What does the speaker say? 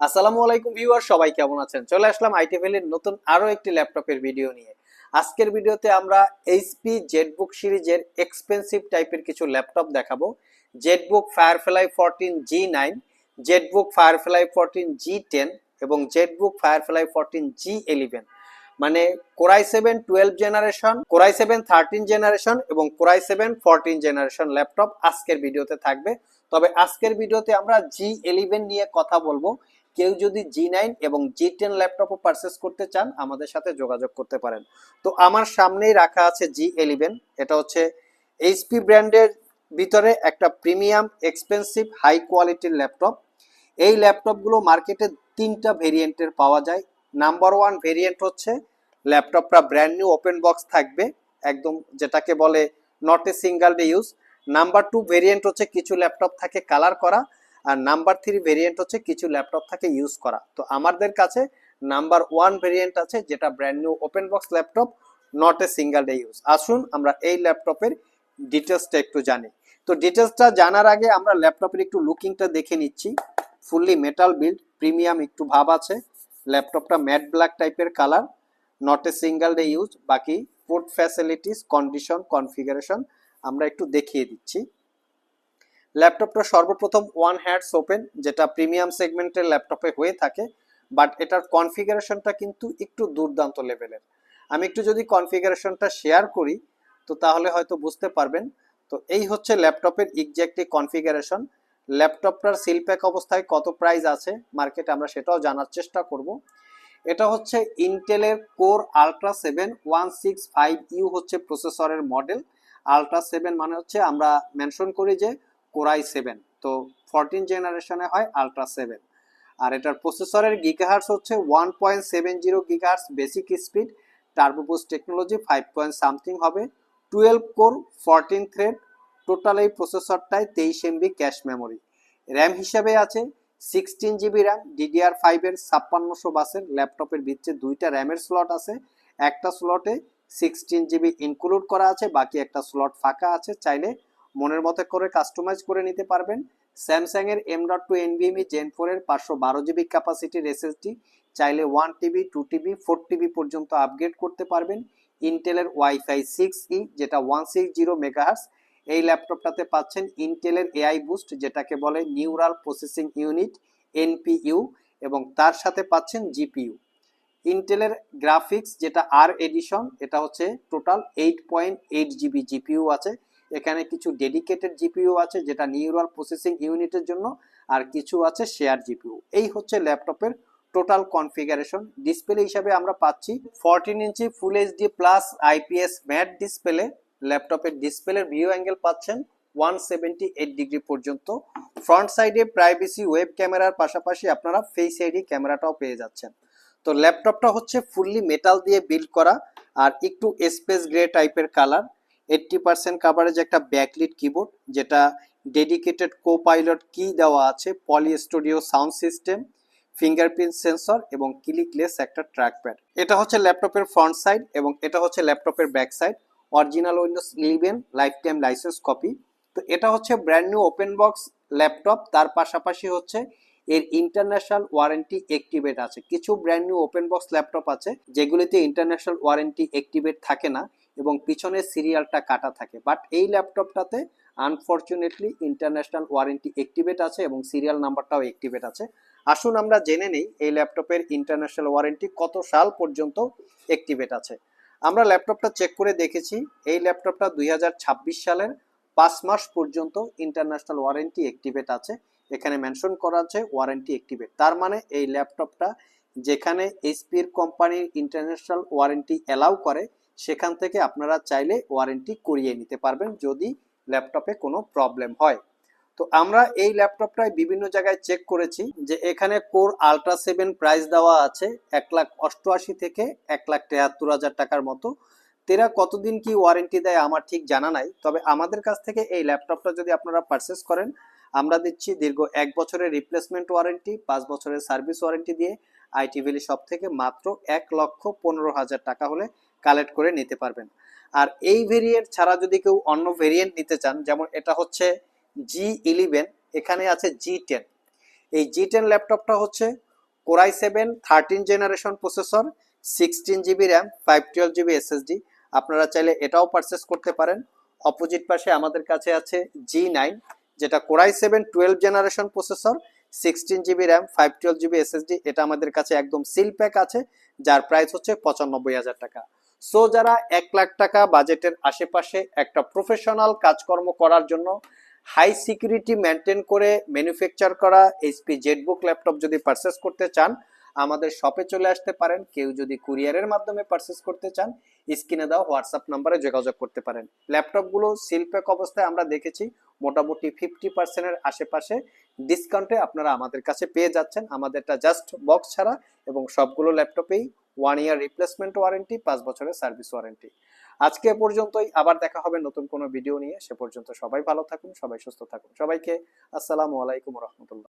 আসসালামু আলাইকুম ভিউয়ার, সবাই কেমন আছেন? চলে আসলাম আইটি ভ্যালির নতুন আরও একটি ল্যাপটপের ভিডিও নিয়ে। আজকের ভিডিওতে আমরা এইচপি জেটবুক সিরিজের এক্সপেন্সিভ টাইপের কিছু ল্যাপটপ দেখাবো। ZBook Firefly fourteen G nine ZBook Firefly fourteen G ten এবং ZBook Firefly fourteen G eleven মানে Core i seven twelve generation Core i seven thirteen generation এবং Core i seven fourteen generation laptop আজকের ভিডিওতে থাকবে। তবে আজকের ভিডিওতে আমরা জি ইলেভেন নিয়ে কথা বলব। কেউ যদি জি নাইন এবং জি টেন ল্যাপটপও পারচেস করতে চান, আমাদের সাথে যোগাযোগ করতে পারেন। তো আমার সামনেই রাখা আছে জি ইলেভেন এটা হচ্ছে এইচপি ব্র্যান্ডের ভিতরে একটা প্রিমিয়াম এক্সপেন্সিভ হাই কোয়ালিটির ল্যাপটপ এই ল্যাপটপগুলো মার্কেটে তিনটা ভেরিয়েন্টের পাওয়া যায়। নাম্বার ওয়ান ভেরিয়েন্ট হচ্ছে ল্যাপটপটা ব্র্যান্ড নিউ ওপেন বক্স থাকবে, একদম যেটাকে বলে not a single day use number two variant হচ্ছে কিছু ল্যাপটপ থাকে কালার করা আর নাম্বার থ্রি ভেরিয়েন্ট হচ্ছে কিছু ল্যাপটপ থাকে ইউজ করা। তো আমাদের কাছে নাম্বার ওয়ান ভেরিয়েন্ট আছে, যেটা brand new open box laptop not a single day use আসুন আমরা এই ল্যাপটপের ডিটেলসটা একটু জানি। তো ডিটেলসটা জানার আগে আমরা ল্যাপটপের একটু লুকিংটা দেখে নিচ্ছি। ফুললি মেটাল বিল্ড প্রিমিয়াম একটু ভাব আছে। ল্যাপটপটা ম্যাট ব্ল্যাক টাইপের colour not a single day use বাকি পোর্ট ফ্যাসিলিটিস কন্ডিশন কনফিগারেশন আমরা একটু দেখিয়ে দিচ্ছি। ল্যাপটপটা সর্বপ্রথম ওয়ান হ্যান্ডস ওপেন যেটা প্রিমিয়াম সেগমেন্টের ল্যাপটপে হয়ে থাকে বাট এটার কনফিগারেশনটা কিন্তু একটু দুর্দান্ত লেভেলের আমি একটু যদি কনফিগারেশনটা শেয়ার করি, তো তাহলে হয়তো বুঝতে পারবেন। তো এই হচ্ছে ল্যাপটপের এক্স্যাক্টলি কনফিগারেশন ল্যাপটপটার সিল প্যাক অবস্থায় কত প্রাইস আছে মার্কেটে আমরা সেটাও জানার চেষ্টা করব। এটা হচ্ছে ইন্টেলের Core Ultra seven one six five U হচ্ছে প্রসেসরের মডেল আলট্রা সেভেন মানে হচ্ছে আমরা মেনশন করি যে কোরাই সেভেন তো ফোরটিন জেনারেশনে হয় আলট্রা সেভেন আর এটার প্রসেসরের গিগাহার্স হচ্ছে one point seven zero gigahertz basic speed turbo boost technology five point something হবে। Twelve core fourteen thread total এই প্রসেসরটায় তেইশ এমবি ক্যাশ মেমোরি র্যাম হিসাবে আছে সিক্সটিন জিবি র্যাম ডিডিআর ফাইভের ছাপ্পান্নশো বাসের ল্যাপটপের ভিতরে দুইটা র্যামের স্লট আছে। একটা স্লটে সিক্সটিন জিবি ইনক্লুড করা আছে, বাকি একটা স্লট ফাঁকা আছে। চাইলে মনের মতো করে কাস্টমাইজ করে নিতে পারবেন। স্যামসাং এর M dot two NVMe Gen four এর পাঁচশো বারো জিবি ক্যাপাসিটির এসএসডি চাইলে one TB two TB four TB পর্যন্ত আপগ্রেড করতে পারবেন। ইন্টেলের ওয়াইফাই সিক্স ই যেটা ওয়ান সিক্স জিরো মেগাহার্স এই ল্যাপটপটাতে পাচ্ছেন ইন্টেলের এআই বুস্ট যেটাকে বলে নিউরাল প্রসেসিং ইউনিট এনপিইউ এবং তার সাথে পাচ্ছেন জিপিইউ ইন্টেলের গ্রাফিক্স যেটা আর এডিশন এটা হচ্ছে total eight point eight GB GPU আছে। এখানে কিছু ডেডিকেটেড জিপিইউ আছে, যেটা নিউরাল প্রসেসিং ইউনিটের জন্য, আর কিছু আছে শেয়ার জিপিইউ এই হচ্ছে ল্যাপটপের টোটাল কনফিগারেশন ডিসপ্লে হিসাবে আমরা পাচ্ছি fourteen inch full HD plus IPS matte display ল্যাপটপের ডিসপ্লের ভিউ অ্যাঙ্গেল পাচ্ছেন ওয়ান সেভেন্টি এইট ডিগ্রি পর্যন্ত। ফ্রন্ট সাইডে প্রাইভেসি ওয়েব ক্যামেরার পাশাপাশি আপনারা ফেস আইডি ক্যামেরাটাও পেয়ে যাচ্ছেন। তো ল্যাপটপটা হচ্ছে ফুললি মেটাল দিয়ে বিল্ড করা, আর একটু স্পেস গ্রে টাইপের কালার এইট্টি পার্সেন্ট কাভারেজ একটা ব্যাকলিট কিবোর্ড যেটা ডেডিকেটেড কো পাইলট কি দেওয়া আছে poly studio sound system fingerprint sensor এবং ক্লিকলেস একটা ট্র্যাকপ্যাড এটা হচ্ছে ল্যাপটপের ফ্রন্ট সাইড এবং এটা হচ্ছে ল্যাপটপের back side original Windows eleven lifetime licence copy তো এটা হচ্ছে brand new open box laptop তার পাশাপাশি হচ্ছে এর ইন্টারন্যাশনাল ওয়ারেন্টি অ্যাক্টিভেট আছে। কিছু brand new open box laptop আছে, যেগুলিতে ইন্টারন্যাশনাল ওয়ারেন্টি অ্যাক্টিভেট থাকে না এবং পিছনের সিরিয়ালটা কাটা থাকে। বাট এই ল্যাপটপটাতে আনফর্চুনেটলি ইন্টারন্যাশনাল ওয়ারেন্টি অ্যাক্টিভেট আছে এবং সিরিয়াল নাম্বারটাও অ্যাক্টিভেট আছে। আসুন আমরা জেনে নেই এই ল্যাপটপের ইন্টারন্যাশনাল ওয়ারেন্টি কত সাল পর্যন্ত অ্যাক্টিভেট আছে। আমরা ল্যাপটপটা চেক করে দেখেছি, এই ল্যাপটপটা দুই হাজার ছাব্বিশ সালের পাঁচ মাস পর্যন্ত ইন্টারন্যাশনাল ওয়ারেন্টি অ্যাক্টিভেট আছে। এখানে মেনশন করা আছে ওয়ারেন্টি অ্যাক্টিভেট তার মানে এই ল্যাপটপটা যেখানে এইচপির কোম্পানির ইন্টারন্যাশনাল ওয়ারেন্টি অ্যালাউ করে, সেখান থেকে আপনারা চাইলে ওয়ারেন্টি করিয়ে নিতে পারবেন যদি ল্যাপটপে কোনো প্রবলেম হয়। তো আমরা এই ল্যাপটপটায় বিভিন্ন জায়গায় চেক করেছি যে এখানে কোর আলট্রা সেভেন প্রাইস দেওয়া আছে এক লাখ অষ্টআশি থেকে এক লাখ তেহাত্তর হাজার টাকার মতো। তেরা কতদিন কি ওয়ারেন্টি দেয় আমার ঠিক জানা নাই, তবে আমাদের কাছ থেকে এই ল্যাপটপটা যদি আপনারা পারচেস করেন আমরা দিচ্ছি দীর্ঘ এক বছরের রিপ্লেসমেন্ট ওয়ারেন্টি পাঁচ বছরের সার্ভিস ওয়ারেন্টি দিয়ে আইটি ভ্যালি সব থেকে মাত্র এক লক্ষ পনেরো হাজার টাকা হলে কালেক্ট করে নিতে পারবেন। আর এই ভেরিয়েন্ট ছাড়া যদি কেউ অন্য ভেরিয়েন্ট নিতে চান, যেমন এটা হচ্ছে জি ইলেভেন এখানে আছে জি টেন এই জি টেন ল্যাপটপটা হচ্ছে core i seven thirteen generation processor sixteen GB RAM five twelve GB SSD আপনারা চাইলে এটাও পারচেস করতে পারেন। অপোজিট পাশে আমাদের কাছে আছে জি নাইন যেটা core i seven twelve generation processor, sixteen GB RAM, five twelve GB SSD, এটা আমাদের কাছে একদম সিল প্যাক আছে, যার প্রাইস হচ্ছে পঁচানব্বই হাজার টাকা। সো যারা এক লাখ টাকা বাজেটের আশেপাশে একটা প্রফেশনাল কাজকর্ম করার জন্য হাই সিকিউরিটি মেনটেন করে ম্যানুফ্যাকচার করা, এইচপি জেটবুক ল্যাপটপ যদি পারচেস করতে চান আমাদের শপে চলে আসতে পারেন। কেউ যদি কুরিয়ারের মাধ্যমে পারচেস করতে চান, স্ক্রিনে দেওয়া হোয়াটসঅ্যাপ নাম্বারে যোগাযোগ করতে পারেন। ল্যাপটপগুলো সিলপ্যাক অবস্থায় আমরা দেখেছি, মোটামুটি ফিফটি পার্সেন্টের আশেপাশে ডিসকাউন্টে আপনারা আমাদের কাছে পেয়ে যাচ্ছেন। আমাদেরটা জাস্ট বক্স ছাড়া এবং সবগুলো ল্যাপটপেই ওয়ান ইয়ার রিপ্লেসমেন্ট ওয়ারেন্টি পাঁচ বছরের সার্ভিস ওয়ারেন্টি আজকে পর্যন্তই, আবার দেখা হবে নতুন কোনো ভিডিও নিয়ে। সে পর্যন্ত সবাই ভালো থাকুন, সবাই সুস্থ থাকুন। সবাইকে আসসালামু আলাইকুম রহমতুল্লাহ।